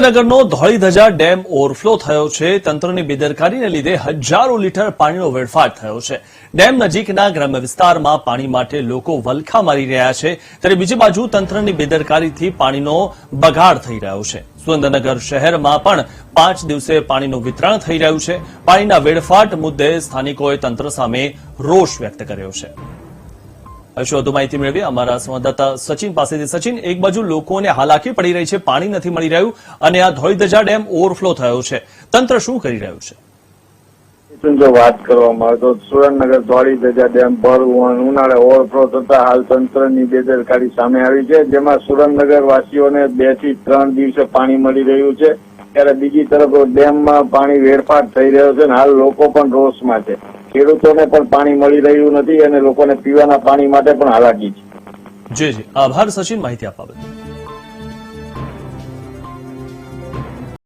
સુરેન્દ્રનગરનો Dholidhaja dam overflow થયો છે. તંત્રની બેદરકારીને લીધે હજારો લીટર પાણીનો વેડફાટ થયો છે. ડેમ નજીકના ગ્રામ્ય વિસ્તારમાં પાણી માટે લોકો વલખા મારી રહ્યા છે. ત્યારે બીજી બાજુ તંત્રની બેદરકારીથી પાણીનો બગાડ થઈ રહ્યો છે. સુરેન્દ્રનગર શહેરમાં પણ પાંચ દિવસે પાણીનું વિતરણ થઈ રહ્યું છે. પાણીના વેડફાટ મુદ્દે સ્થાનિકોએ તંત્ર સામે રોષ વ્યક્ત કર્યો છે. વધુ માહિતી મેળવી અમારા સંવાદદાતા સચિન પાસેથી. સચિન, એક બાજુ લોકોને હાલાકી પડી રહી છે, પાણી નથી મળી રહ્યું અને આ ધોળીધજા ડેમ ઓવરફ્લો થયો છે. તંત્ર શું કરી રહ્યું છે? જો વાત કરવામાં આવે તો સુરેન્દ્રનગર ધોળી ધજા ડેમ પર ઉનાળે ઓવરફ્લો થતા હાલ તંત્રની બેદરકારી સામે આવી છે, જેમાં સુરેન્દ્રનગર વાસીઓને બેથી ત્રણ દિવસે પાણી મળી રહ્યું છે. ત્યારે બીજી તરફ ડેમમાં પાણી વેડફાટ થઈ રહ્યો છે અને હાલ લોકો પણ રોષમાં છે. ખેડૂતોને પણ પાણી મળી રહ્યું નથી અને લોકોને પીવાના પાણી માટે પણ હાલાકી છે. જી જી. આભાર, સચિન. માહિતી આપવા બદલ.